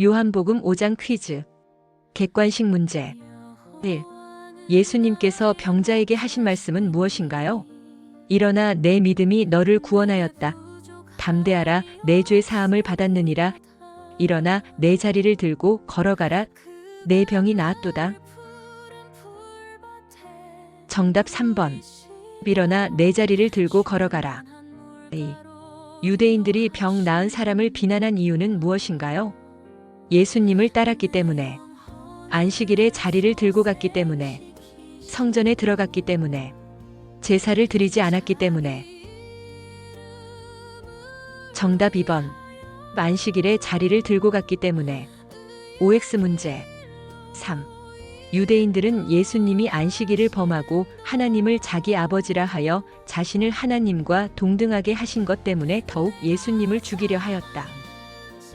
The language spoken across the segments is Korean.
요한복음 5장 퀴즈. 객관식 문제. 1. 예수님께서 병자에게 하신 말씀은 무엇인가요? 일어나 내 믿음이 너를 구원하였다. 담대하라 내 죄 사함을 받았느니라. 일어나 내 자리를 들고 걸어가라. 내 병이 나았도다. 정답 3번. 일어나 내 자리를 들고 걸어가라. 2. 유대인들이 병 나은 사람을 비난한 이유는 무엇인가요? 예수님을 따랐기 때문에, 안식일에 자리를 들고 갔기 때문에, 성전에 들어갔기 때문에, 제사를 드리지 않았기 때문에. 정답 2번. 안식일에 자리를 들고 갔기 때문에. OX 문제. 3. 유대인들은 예수님이 안식일을 범하고 하나님을 자기 아버지라 하여 자신을 하나님과 동등하게 하신 것 때문에 더욱 예수님을 죽이려 하였다.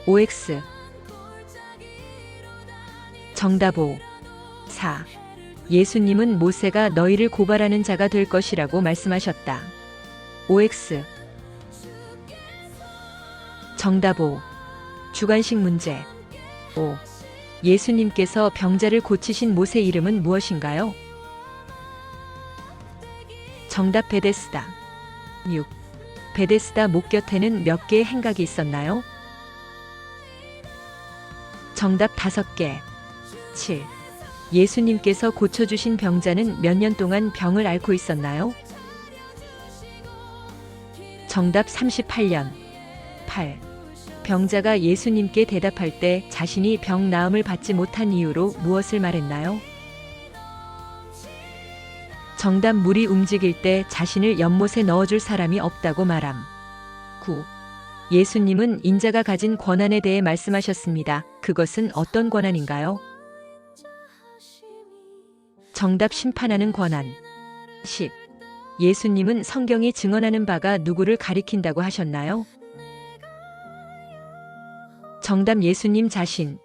OX 정답 5 4. 예수님은 모세가 너희를 고발하는 자가 될 것이라고 말씀하셨다. OX 정답 5 주관식 문제 5. 예수님께서 병자를 고치신 모세 이름은 무엇인가요? 정답 베데스다. 6. 베데스다 목 곁에는 몇 개의 행각이 있었나요? 정답 5개. 7. 예수님께서 고쳐주신 병자는 몇 년 동안 병을 앓고 있었나요? 정답 38년. 8. 병자가 예수님께 대답할 때 자신이 병 나음을 받지 못한 이유로 무엇을 말했나요? 정답 물이 움직일 때 자신을 연못에 넣어줄 사람이 없다고 말함. 9. 예수님은 인자가 가진 권한에 대해 말씀하셨습니다. 그것은 어떤 권한인가요? 정답 심판하는 권한. 10. 예수님은 성경이 증언하는 바가 누구를 가리킨다고 하셨나요? 정답 예수님 자신.